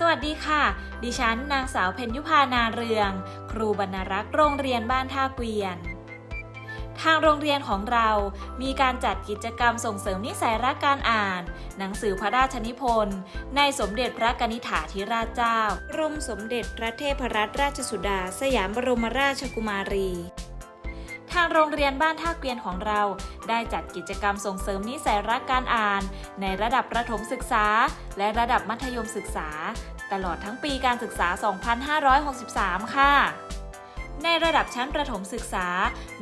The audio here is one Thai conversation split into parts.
สวัสดีค่ะ ดิฉันนางสาวเพ็ญยุพานาเรือง ครูบรรณรักษ์โรงเรียนบ้านท่าเกวียน ทางโรงเรียนของเรามีการจัดกิจกรรมส่งเสริมนิสัยรักการอ่าน หนังสือพระราชนิพนธ์ ในสมเด็จพระกนิษฐาธิราชเจ้า กรมสมเด็จพระเทพรัตนราชสุดา สยามบรมราชกุมารีางโรงเรียนบ้านท่าเกวียนของเรา ได้จัดกิจกรรมส่งเสริมนิสัยรักการอ่าน ในระดับประถมศึกษา และระดับมัธยมศึกษา ตลอดทั้งปีการศึกษา 2563 ค่ะในระดับชั้นประถมศึกษา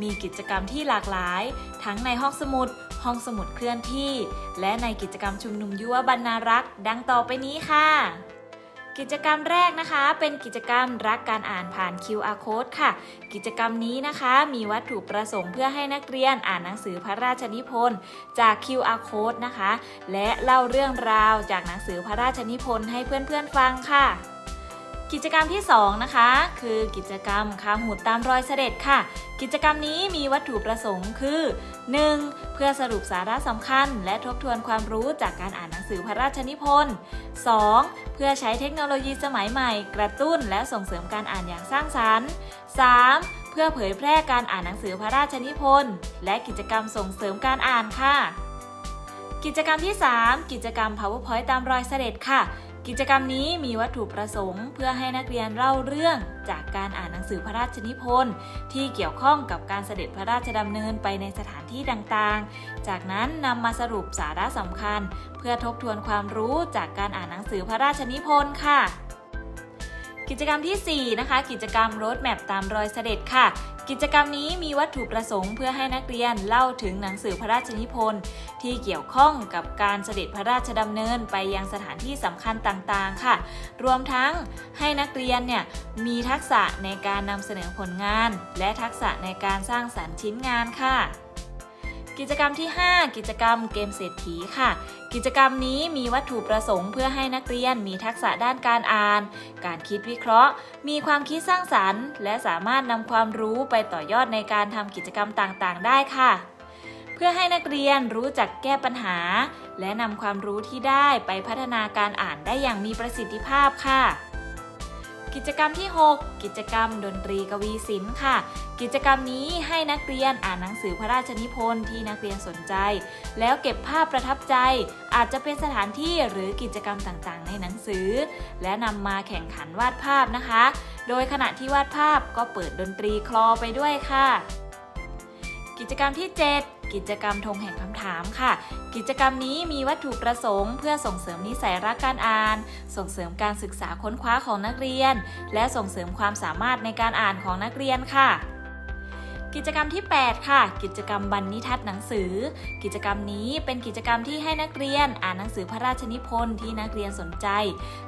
มีกิจกรรมที่หลากหลาย ทั้งในห้องสมุด ห้องสมุดเคลื่อนที่ และในกิจกรรมชุมนุมยุวบรรณารักษ์ ดังต่อไปนี้ค่ะ กิจกรรมแรกนะคะเป็นกิจกรรมรักการอ่านผ่าน QR code ค่ะ กิจกรรมนี้นะคะมีวัตถุประสงค์เพื่อให้นักเรียนอ่านหนังสือพระราชนิพนธ์จาก QR code นะคะ และเล่าเรื่องราวจากหนังสือพระราชนิพนธ์ให้เพื่อนๆฟังค่ะ กิจกรรมที่ 2 นะคะ คือกิจกรรมคาหูดตามรอยเสด็จค่ะ กิจกรรมนี้มีวัตถุประสงค์คือ 1. เพื่อสรุปสาระสำคัญ และทบทวนความรู้จากการอ่านหนังสือพระราชนิพนธ์ 2. เพื่อใช้เทคโนโลยีสมัยใหม่ กระตุ้นและส่งเสริมการอ่านอย่างสร้างสรรค์ 3. เพื่อเผยแพร่การอ่านหนังสือพระราชนิพนธ์ และกิจกรรมส่งเสริมการอ่านค่ะ กิจกรรมที่ 3 กิจกรรม powerpoint ตามรอยเสด็จค่ะ กิจกรรมนี้มีวัตถุประสงค์ เพื่อให้นักเรียนเล่าเรื่องจากการอ่านหนังสือพระราชนิพนธ์ที่เกี่ยวข้องกับการเสด็จพระราชดำเนินไปในสถานที่ต่างๆ จากนั้นนำมาสรุปสาระสำคัญ เพื่อทบทวนความรู้จากการอ่านหนังสือพระราชนิพนธ์ค่ะกิจกรรมทีสี่4 นะคะ กิจกรรมรถแมพตามรอยเสด็จค่ะ กิจกรรมนี้มีวัตถุประสงค์เพื่อให้นักเรียนเล่าถึงหนังสือพระราชนิพนธ์ที่เกี่ยวข้องกับการเสด็จพระราชดำเนินไปยังสถานที่สำคัญต่างๆ ค่ะ รวมทั้งให้นักเรียนเนี่ยมีทักษะในการนำเสนอผลงาน และทักษะในการสร้างสรรค์ชิ้นงานค่ะ กิจกรรมที่ 5 กิจกรรมเกมเศรษฐีค่ะ กิจกรรมนี้มีวัตถุประสงค์เพื่อให้นักเรียนมีทักษะด้านการอ่าน การคิดวิเคราะห์ มีความคิดสร้างสรรค์ และสามารถนำความรู้ไปต่อยอดในการทำกิจกรรมต่างๆ ได้ค่ะ เพื่อให้นักเรียนรู้จักแก้ปัญหา และนำความรู้ที่ได้ไปพัฒนาการอ่านได้อย่างมีประสิทธิภาพค่ะ กิจกรรมที่ 6 กิจกรรมดนตรีกวีศิลป์ค่ะ กิจกรรมนี้ให้นักเรียนอ่านหนังสือพระราชนิพนธ์ที่นักเรียนสนใจ แล้วเก็บภาพประทับใจ อาจจะเป็นสถานที่หรือกิจกรรมต่างๆ ในหนังสือ และนำมาแข่งขันวาดภาพนะคะ โดยขณะที่วาดภาพก็เปิดดนตรีคลอไปด้วยค่ะ กิจกรรมที่ 7 กิจกรรมธงแห่งคำถามค่ะ กิจกรรมนี้มีวัตถุประสงค์ เพื่อส่งเสริมนิสัยรักการอ่าน ส่งเสริมการศึกษาค้นคว้าของนักเรียน และส่งเสริมความสามารถในการอ่านของนักเรียนค่ะกิจกรรมที่ 8 ค่ะ กิจกรรมบรรณิทัศน์หนังสือ กิจกรรมนี้เป็นกิจกรรมที่ให้นักเรียนอ่านหนังสือพระราชนิพนธ์ที่นักเรียนสนใจ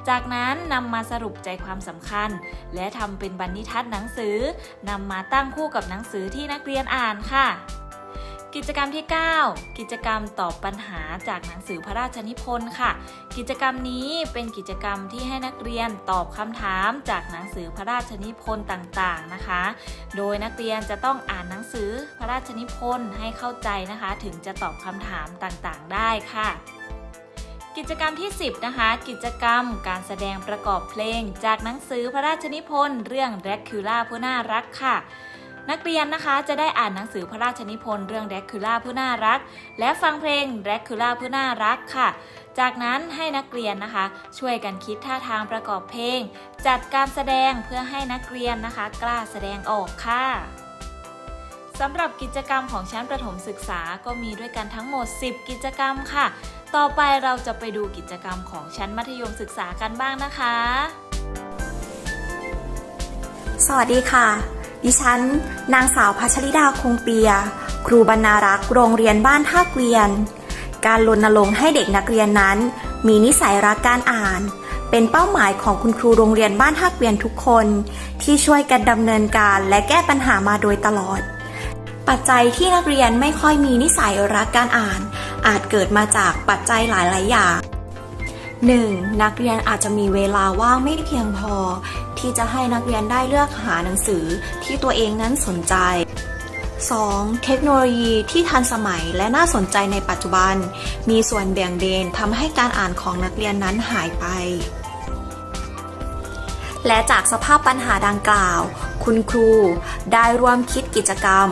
จากนั้นนำมาสรุปใจความสำคัญ และทำเป็นบรรณิทัศน์หนังสือนำมาตั้งคู่กับหนังสือที่นักเรียนอ่านค่ะ กิจกรรมที่ 9 กิจกรรมตอบปัญหาจากหนังสือพระราชนิพนธ์ค่ะ กิจกรรมนี้เป็นกิจกรรมที่ให้นักเรียนตอบคำถามจากหนังสือพระราชนิพนธ์ต่างๆนะคะ โดยนักเรียนจะต้องอ่านหนังสือพระราชนิพนธ์ให้เข้าใจนะคะ ถึงจะตอบคำถามต่างๆ ได้ค่ะกิจกรรมที่ 10 นะคะ กิจกรรมการแสดงประกอบเพลง จากหนังสือพระราชนิพนธ์เรื่องแรคคิล่าผู้น่ารักค่ะ นักเรียนนะคะจะได้อ่านหนังสือพระราชนิพนธ์เรื่องแรคคิล่าผู้น่ารัก และฟังเพลงแรคคิล่าผู้น่ารักค่ะ จากนั้นให้นักเรียนนะคะ ช่วยกันคิดท่าทางประกอบเพลง จัดการแสดงเพื่อให้นักเรียนนะคะ กล้าแสดงออกค่ะสำหรับกิจกรรมของชั้นประถมศึกษาก็มีด้วยกันทั้งหมด 10 กิจกรรมค่ะ ต่อไปเราจะไปดูกิจกรรมของชั้นมัธยมศึกษากันบ้างนะคะ สวัสดีค่ะ ดิฉัน นางสาวพัชริดาคงเปีย ครูบรรณารักษ์โรงเรียนบ้านท่าเกวียน การรณรงค์ให้เด็กนักเรียนนั้น มีนิสัยรักการอ่าน เป็นเป้าหมายของคุณครูโรงเรียนบ้านท่าเกวียนทุกคน ที่ช่วยกันดำเนินการและแก้ปัญหามาโดยตลอด ปัจจัยที่นักเรียนไม่ค่อยมีนิสัยรักการอ่าน อาจเกิดมาจากปัจจัยหลาย ๆ อย่าง 1. นักเรียนอาจจะมีเวลาว่างไม่เพียงพอ ที่จะให้นักเรียนได้เลือกหาหนังสือที่ตัวเองนั้นสนใจ 2. เทคโนโลยีที่ทันสมัยและน่าสนใจในปัจจุบัน มีส่วนเบี่ยงเบนทำให้การอ่านของนักเรียนนั้นหายไป และจากสภาพปัญหาดังกล่าว คุณครูได้ร่วมคิดกิจกรรม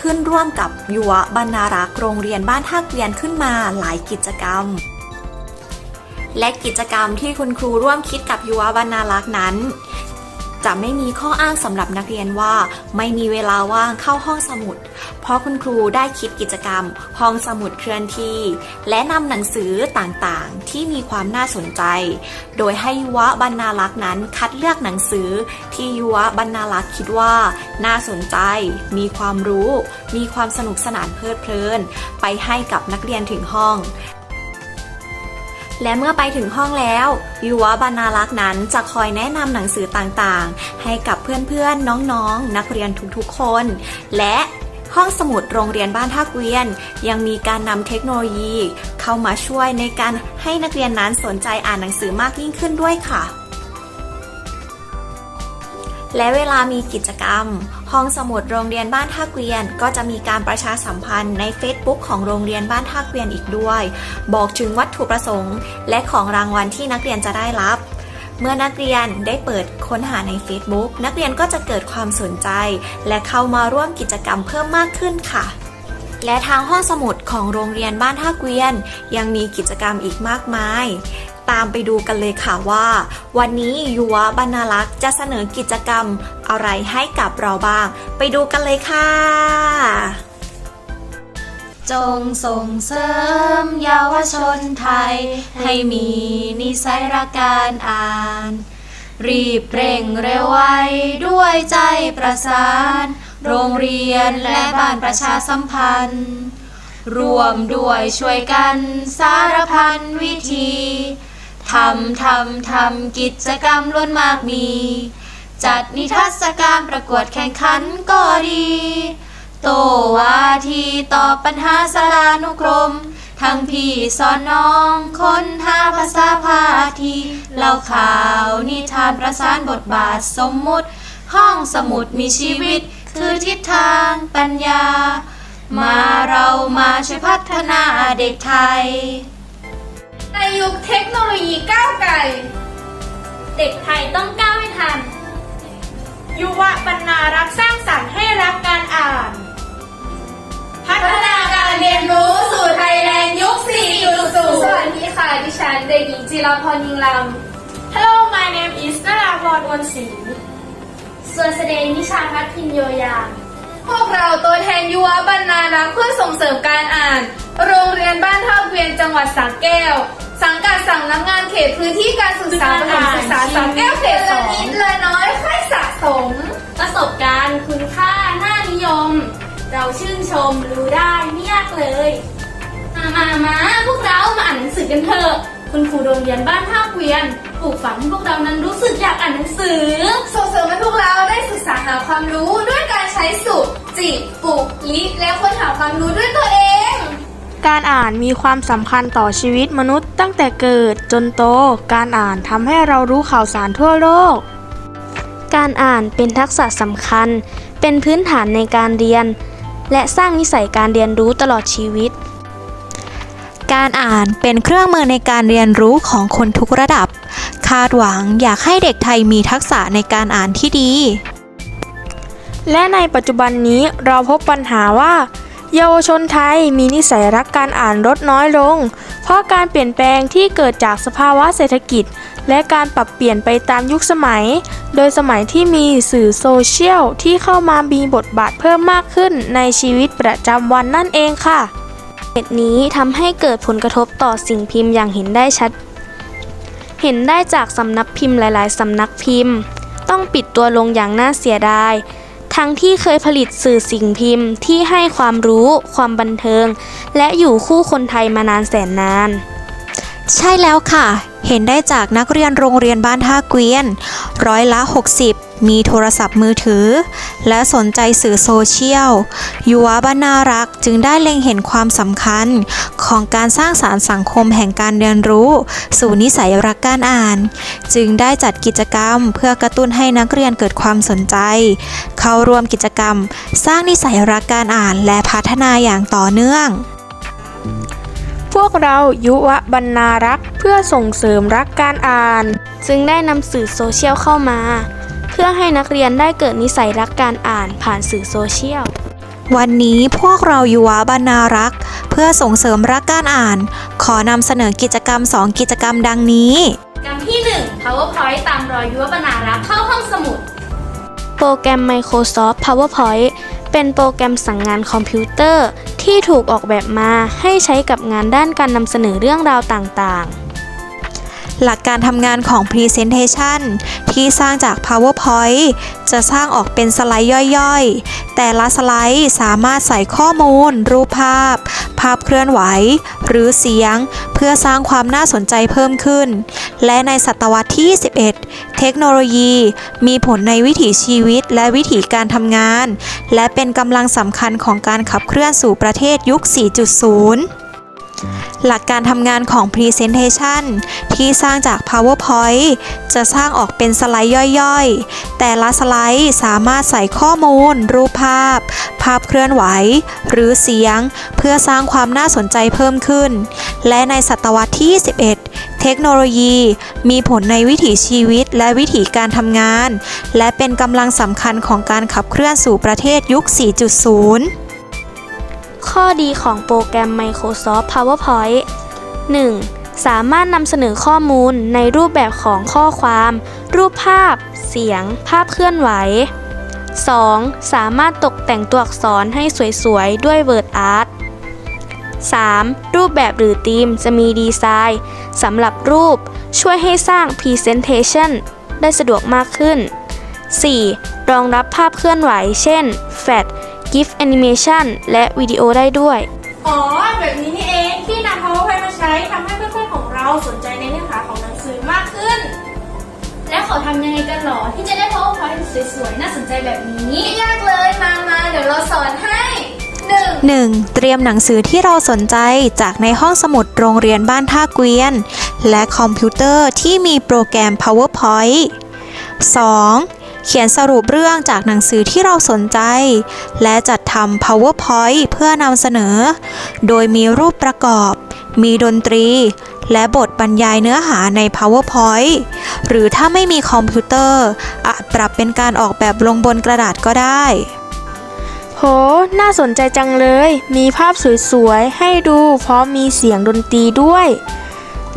ขึ้นร่วมกับยุวบรรณารักษ์โรงเรียนบ้านท่าเกวียนขึ้นมาหลายกิจกรรม และกิจกรรมที่คุณครูร่วมคิดกับยุวบรรณารักษ์นั้น จะไม่มีข้ออ้างสำหรับนักเรียนว่า ไม่มีเวลาว่างเข้าห้องสมุด เพราะคุณครูได้คิดกิจกรรม ห้องสมุดเคลื่อนที่ และนำหนังสือต่างๆ ที่มีความน่าสนใจ โดยให้ยุวบรรณารักษ์นั้นคัดเลือกหนังสือที่ยุวบรรณารักษ์คิดว่า น่าสนใจ มีความรู้ มีความสนุกสนานเพลิดเพลิน ไปให้กับนักเรียนถึงห้อง และเมื่อไปถึงห้องแล้วยุวบรรณารักษ์นั้นจะคอยแนะนำหนังสือต่างๆ ให้กับเพื่อนๆ น้องๆ นักเรียนทุกๆคน และห้องสมุดโรงเรียนบ้านท่าเกวียน ยังมีการนำเทคโนโลยี เข้ามาช่วยในการให้นักเรียนนั้นสนใจอ่านหนังสือมากยิ่งขึ้นด้วยค่ะ และเวลามีกิจกรรม ห้องสมุดโรงเรียนบ้านท่าเกวียน ก็จะมีการประชาสัมพันธ์ใน Facebook ของโรงเรียนบ้านท่าเกวียนอีกด้วย บอกถึงวัตถุประสงค์ และของรางวัลที่นักเรียนจะได้รับเมื่อนักเรียนได้เปิดค้นหาใน Facebook นักเรียนก็จะเกิดความสนใจ และเข้ามาร่วมกิจกรรมเพิ่มมากขึ้นค่ะ และทางห้องสมุดของโรงเรียนบ้านท่าเกวียน ยังมีกิจกรรมอีกมากมาย ตามไปดูกันเลยค่ะว่า วันนี้ยุวบรรณารักษ์จะเสนอกิจกรรมอะไรให้กับเราบ้าง ไปดูกันเลยค่ะ จงส่งเสริมเยาวชนไทย ให้มีนิสัยรักการอ่าน รีบเร่งเร็วไวด้วยใจประสาน โรงเรียนและบ้านประชาสัมพันธ์รวมด้วยช่วยกันสารพันวิธี ทำทำทำกิจกรรมล้วนมากมี จัดนิทรรศการประกวดแข่งขันก็ดี โตวาทีตอบปัญหาสารานุกรม ทั้งพี่สอนน้องคนหาภาษาพาทีเล่าข่าวนิทานประสานบทบาทสมมุติ ห้องสมุดมีชีวิต คือทิศทางปัญญา มาเรามาช่วยพัฒนาเด็กไทย ในยุคเทคโนโลยีก้าวไกล เด็กไทยต้องก้าวให้ทัน ยุวบรรณารักษ์สร้างสรรค์ให้รักการอ่าน พัฒนาการเรียนรู้สู่ไทยแลนด์ยุค 4.0 สวัสดีค่ะ ดิฉันเด็กหญิงจิราพรยิงลำ Hello my name is นาราพรวนศรีส่วนแสดงนิชาพัฒน์พินโยยาง พวกเราตัวแทนยุวบรรณารักษ์เพื่อส่งเสริมการอ่าน โรงเรียนบ้านท่าเกวียนจังหวัดสระแก้ว สังกัดสั่งนักงานเขตพื้นที่การศึกษาประถมศึกษาสระแก้วเขตสองนิดเลยน้อยค่อยสะสม ประสบการณ์คุณค่าน่านิยม เราชื่นชมรู้ได้ไม่ยากเลย มามามาพวกเรามาอ่านหนังสือกันเถอะ คุณครูโรงเรียนบ้านท่าเกวียน ปลูกฝังให้พวกเรานั้นรู้สึกอยากอ่านหนังสือ ส่งเสริมให้พวกเราได้ศึกษาหาความรู้ด้วยการใช้สุจิปลุกลิและค้นหาความรู้ด้วยตัวเอง การอ่านมีความสำคัญต่อชีวิตมนุษย์ตั้งแต่เกิดจนโต การอ่านทำให้เรารู้ข่าวสารทั่วโลก การอ่านเป็นทักษะสำคัญ เป็นพื้นฐานในการเรียน และสร้างนิสัยการเรียนรู้ตลอดชีวิต การอ่านเป็นเครื่องมือในการเรียนรู้ของคนทุกระดับ คาดหวังอยากให้เด็กไทยมีทักษะในการอ่านที่ดี และในปัจจุบันนี้เราพบปัญหาว่า เยาวชนไทยมีนิสัยรักการอ่านลดน้อยลง เพราะการเปลี่ยนแปลงที่เกิดจากสภาวะเศรษฐกิจ และการปรับเปลี่ยนไปตามยุคสมัย โดยสมัยที่มีสื่อโซเชียลที่เข้ามามีบทบาทเพิ่มมากขึ้นในชีวิตประจำวันนั่นเองค่ะเหตุนี้ทำให้เกิดผลกระทบต่อสิ่งพิมพ์อย่างเห็นได้ชัด เห็นได้จากสำนักพิมพ์หลาย ๆ สำนักพิมพ์ ต้องปิดตัวลงอย่างน่าเสียดาย ทั้งที่เคยผลิตสื่อสิ่งพิมพ์ที่ให้ความรู้ ความบันเทิง และอยู่คู่คนไทยมานานแสนนาน ใช่แล้วค่ะ เห็นได้จากนักเรียนโรงเรียนบ้านท่าเกวียน ร้อยละ 60 มีโทรศัพท์มือถือ และสนใจสื่อโซเชียลยุวบรรณารักจึงได้เล็งเห็นความสำคัญ ของการสร้างสารรค์สังคมแห่งการเรียนรู้ สู่นิสัยรักการอ่าน จึงได้จัดกิจกรรมเพื่อกระตุ้นให้นักเรียนเกิดความสนใจ เข้าร่วมกิจกรรม สร้างนิสัยรักการอ่านและพัฒนาอย่างต่อเนื่อง พวกเรายุวบรรณารักษ์เพื่อส่งเสริมรักการอ่าน จึงได้นำสื่อโซเชียลเข้ามา เพื่อให้นักเรียนได้เกิดนิสัยรักการอ่านผ่านสื่อโซเชียล วันนี้พวกเรายุวบรรณารักษ์ เพื่อส่งเสริมรักการอ่าน ขอนำเสนอกิจกรรม 2 กิจกรรมดังนี้ กรรมที่ 1 PowerPoint ตามรอยยุวบรรณารักษ์เข้าห้องสมุด โปรแกรม Microsoft PowerPoint เป็นโปรแกรมสั่งงานคอมพิวเตอร์ที่ถูกออกแบบมาให้ใช้กับงานด้านการนำเสนอเรื่องราวต่างๆ หลักการทำงานของ Presentation ที่สร้างจาก PowerPoint จะสร้างออกเป็นสไลด์ย่อยๆ แต่ละสไลด์สามารถใส่ข้อมูล รูปภาพ ภาพเคลื่อนไหว หรือเสียง เพื่อสร้างความน่าสนใจเพิ่มขึ้น และในศตวรรษที่21เทคโนโลยี มีผลในวิถีชีวิตและวิถีการทำงาน และเป็นกำลังสำคัญของการขับเคลื่อนสู่ประเทศยุค 4.0 หลักการทำงานของ Presentation ที่สร้างจาก PowerPoint จะสร้างออกเป็นสไลด์ย่อยๆ แต่ละสไลด์สามารถใส่ข้อมูล รูปภาพ ภาพเคลื่อนไหว หรือเสียง เพื่อสร้างความน่าสนใจเพิ่มขึ้น และในศตวรรษที่ 21 เทคโนโลยีมีผลในวิถีชีวิตและวิถีการทำงาน และเป็นกำลังสำคัญของการขับเคลื่อนสู่ประเทศยุค 4.0 ข้อดีของโปรแกรม Microsoft PowerPoint 1. สามารถนำเสนอข้อมูลในรูปแบบของข้อความ รูปภาพ เสียง ภาพเคลื่อนไหว 2. สามารถตกแต่งตัวอักษรให้สวยๆ ด้วย Word Art 3. รูปแบบหรือธีมจะมีดีไซน์สำหรับรูปช่วยให้สร้าง Presentation ได้สะดวกมากขึ้น 4. รองรับภาพเคลื่อนไหว เช่น Flash GIF Animation และวิดีโอได้ด้วย อ๋อ แบบนี้นี่เองที่นำ PowerPoint มาใช้ทำให้เพื่อนๆของเราสนใจในเนื้อหาของหนังสือมากขึ้น และเขาทำยังไงกันหรอ ที่จะได้ PowerPoint สวยๆ น่าสนใจแบบนี้ไม่ยากเลยมามาเดี๋ยวเราสอนให้ 1. 1. เตรียมหนังสือที่เราสนใจจากในห้องสมุดโรงเรียนบ้านท่าเกวียน และคอมพิวเตอร์ที่มีโปรแกรม PowerPoint 2. เขียนสรุปเรื่องจากหนังสือที่เราสนใจ และจัดทำ PowerPoint เพื่อนำเสนอ โดยมีรูปประกอบ มีดนตรี และบทบรรยายเนื้อหาใน PowerPoint หรือถ้าไม่มีคอมพิวเตอร์ อาจปรับเป็นการออกแบบลงบนกระดาษก็ได้ โห น่าสนใจจังเลย มีภาพสวยๆ ให้ดูพร้อมมีเสียงดนตรีด้วย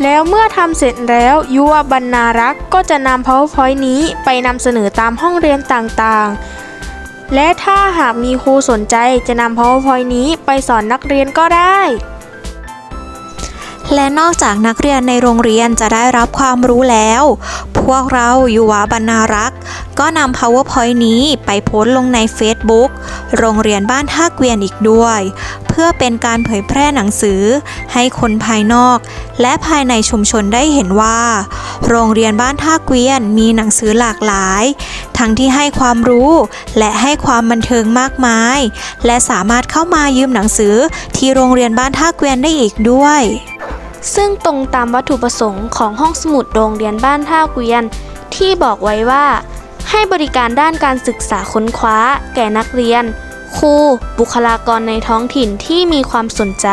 แล้วเมื่อทำเสร็จแล้วยุวบรรณารักษ์ก็จะนำ PowerPoint นี้ไปนำเสนอตามห้องเรียนต่างๆ และถ้าหากมีครูสนใจจะนำ PowerPoint นี้ไปสอนนักเรียนก็ได้ และนอกจากนักเรียนในโรงเรียนจะได้รับความรู้แล้ว พวกเรายุวบรรณารักษ์ก็นำ PowerPoint นี้ไปโพสต์ลงใน Facebook โรงเรียนบ้านท่าเกวียนอีกด้วย เพื่อเป็นการเผยแพร่หนังสือให้คนภายนอก และภายในชุมชนได้เห็นว่า โรงเรียนบ้านท่าเกวียนมีหนังสือหลากหลาย ทั้งที่ให้ความรู้และให้ความบันเทิงมากมาย และสามารถเข้ามายืมหนังสือที่โรงเรียนบ้านท่าเกวียนได้อีกด้วย ซึ่งตรงตามวัตถุประสงค์ของห้องสมุดโรงเรียนบ้านท่าเกวียน ที่บอกไว้ว่า ให้บริการด้านการศึกษาค้นคว้า แก่นักเรียน ครู บุคลากรในท้องถิ่นที่มีความสนใจ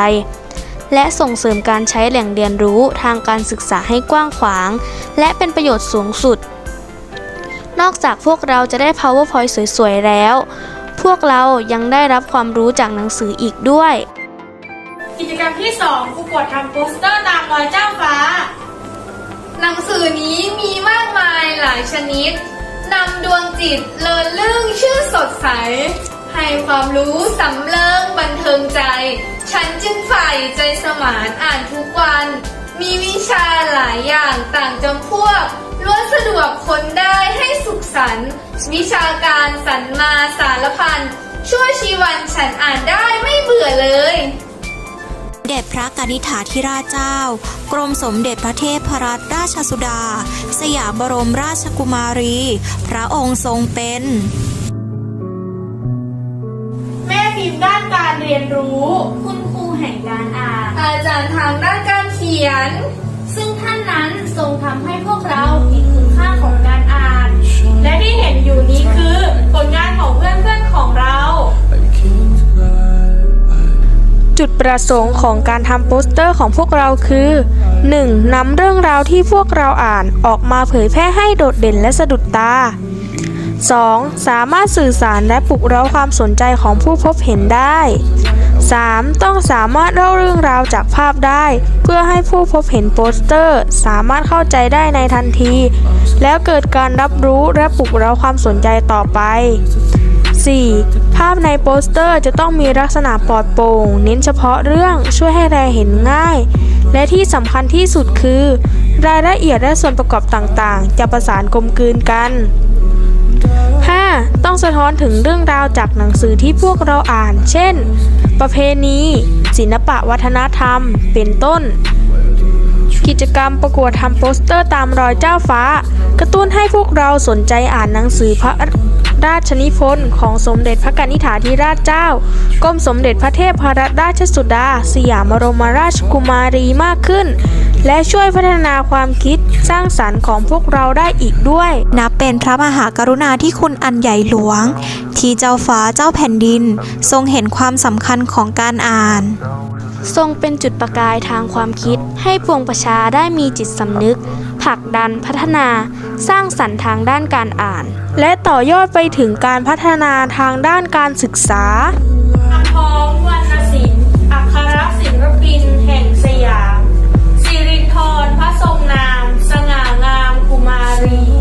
และส่งเสริมการใช้แหล่งเรียนรู้ทางการศึกษาให้กว้างขวาง และเป็นประโยชน์สูงสุด นอกจากพวกเราจะได้ powerpoint สวยๆ แล้ว พวกเรายังได้รับความรู้จากหนังสืออีกด้วย กิจกรรมที่2ครูกดทำโปสเตอร์ อยเจ้าฟ้า หนังสือนี้มีมากมายหลายชนิดนำดวงจิตเลินลื่นชื่อสดใส ให้ความรู้สำเริงบันเทิงใจ ฉันจึงใฝ่ใจสมานอ่านทุกวัน มีวิชาหลายอย่างต่างจำพวกล้วนสะดวกคนได้ให้สุขสันต์วิชาการสรรมาสารพัน ชั่วชีวันฉันอ่านได้ไม่เบื่อเลย เด็จพระกนิษฐาธิราชเจ้า กรมสมเด็จพระเทพรัตนราชสุดา สยามบรมราชกุมารี พระองค์ทรงเป็น แม่พิมพ์ด้านการเรียนรู้ คุณครูแห่งการอ่าน อาจารย์ทางด้านการเขียน ซึ่งท่านนั้นทรงทำให้พวกเราเห็นคุณค่าของการอ่าน และที่เห็นอยู่นี้คือผลงานของเพื่อนๆของเรา จุดประสงค์ของการทำโปสเตอร์ของพวกเราคือ 1. นำเรื่องราวที่พวกเราอ่านออกมาเผยแพร่ให้โดดเด่นและสะดุดตา 2. สามารถสื่อสารและปลุกเร้าความสนใจของผู้พบเห็นได้ 3. ต้องสามารถเล่าเรื่องราวจากภาพได้ เพื่อให้ผู้พบเห็นโปสเตอร์ สามารถเข้าใจได้ในทันที แล้วเกิดการรับรู้และปลุกเร้าความสนใจต่อไป 4. ภาพในโปสเตอร์จะต้องมีลักษณะปลอดโปร่ง เน้นเฉพาะเรื่องช่วยให้แรเห็นง่าย และที่สำคัญที่สุดคือ รายละเอียดและส่วนประกอบต่างๆ จะประสานกลมกลืนกัน 5. ต้องสะท้อนถึงเรื่องราวจากหนังสือที่พวกเราอ่าน เช่น ประเพณี ศิลปะวัฒนธรรม เป็นต้น กิจกรรมประกวดทำโปสเตอร์ตามรอยเจ้าฟ้า กระตุ้นให้พวกเราสนใจอ่านหนังสือพระ ราชนิพนธ์ของสมเด็จพระกนิษฐาธิราชเจ้ากรมสมเด็จพระเทพรัตนราชสุดา สยามบรมราชกุมารีมากขึ้น และช่วยพัฒนาความคิดสร้างสรรค์ของพวกเราได้อีกด้วย นับเป็นพระมหากรุณาธิคุณอันใหญ่หลวง ที่เจ้าฟ้าเจ้าแผ่นดิน ทรงเห็นความสำคัญของการอ่าน ทรงเป็นจุดประกายทางความคิด ให้ปวงประชาได้มีจิตสำนึกผลักดันพัฒนา สร้างสรรค์ทางด้านการอ่าน และต่อยอดไปถึงการพัฒนาทางด้านการศึกษาคำพ้องวรรณศิลป์อัครศิลปินแห่งสยาม สิรินทรพระทรงนาม สง่างามกุมารี